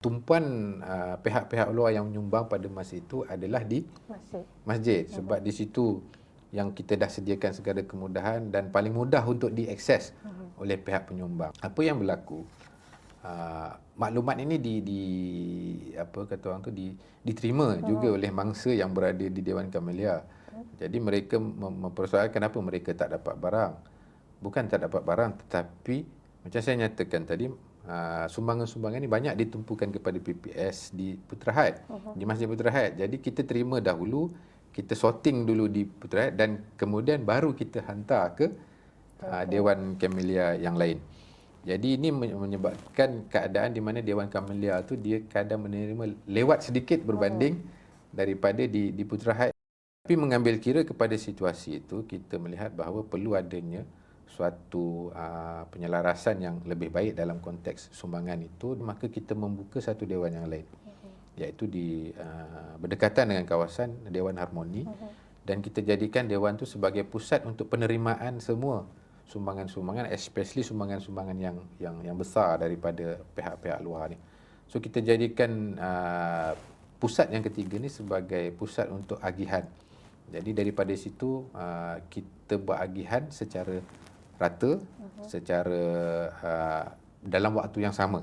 tumpuan uh, pihak-pihak luar yang menyumbang pada masa itu adalah di Masih. masjid sebab di situ yang kita dah sediakan segala kemudahan dan paling mudah untuk diakses oleh pihak penyumbang. Apa yang berlaku? Uh, maklumat ini di, di apa kata orang tu di, diterima juga oleh mangsa yang berada di Dewan Kamelia. Jadi mereka mem- mempersoalkan kenapa mereka tak dapat barang. Bukan tak dapat barang tetapi macam saya nyatakan tadi uh, sumbangan-sumbangan ini banyak ditumpukan kepada PPS di Putrahad, di Masjid Putrahad. Jadi kita terima dahulu, kita sorting dulu di Putrahad dan kemudian baru kita hantar ke uh, Dewan Kamelia yang lain. Jadi ini men- menyebabkan keadaan di mana Dewan Kamelia tu dia kadang menerima lewat sedikit berbanding daripada di di Putrahad. Tapi mengambil kira kepada situasi itu kita melihat bahawa perlu adanya suatu uh, penyelarasan yang lebih baik dalam konteks sumbangan itu maka kita membuka satu dewan yang lain iaitu di uh, berdekatan dengan kawasan Dewan Harmoni dan kita jadikan dewan itu sebagai pusat untuk penerimaan semua sumbangan-sumbangan especially sumbangan-sumbangan yang yang yang besar daripada pihak-pihak luar ni. So kita jadikan uh, pusat yang ketiga ni sebagai pusat untuk agihan. Jadi daripada situ uh, kita buat agihan secara rata, secara uh, dalam waktu yang sama.